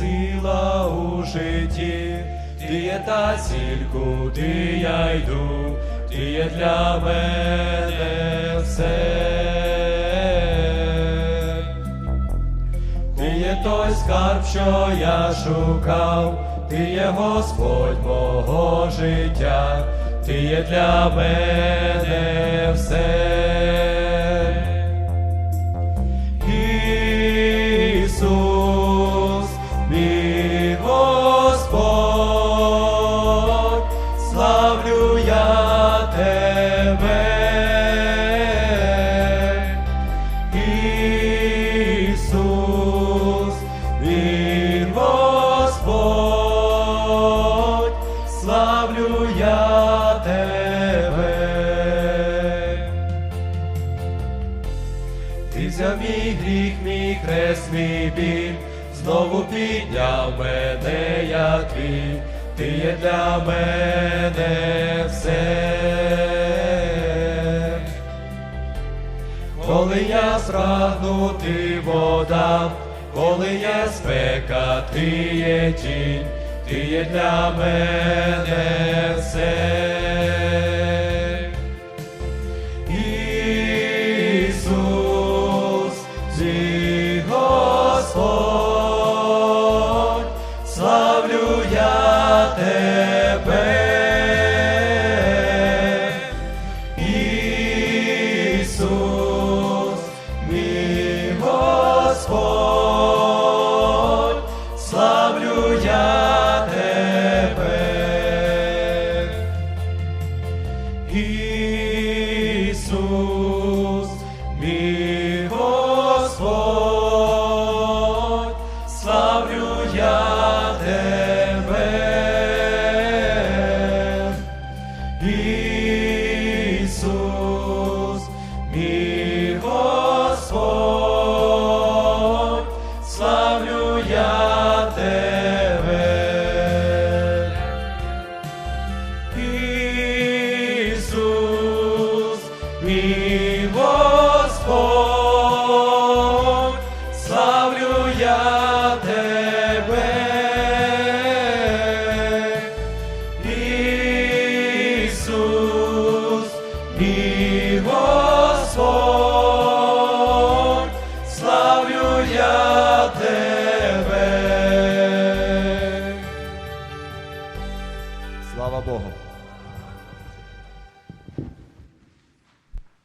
сила у житті, ти є та ціль, куди я йду, ти є для мене все. Ти є той скарб, що я шукав, ти є Господь мого життя, ти є для мене все. Мій Господь, славлю я тебе. Ти взяв мій гріх, мій хрест, мій знову підняв мене, я ти є для мене все. Коли я спрагну, вода, коли є спека, ти є тінь, ти є для мене все. Славлю я тебе. Ісус, Ісус, мій Господь, славлю я тебе. Ісус, мій тебе. Слава Богу.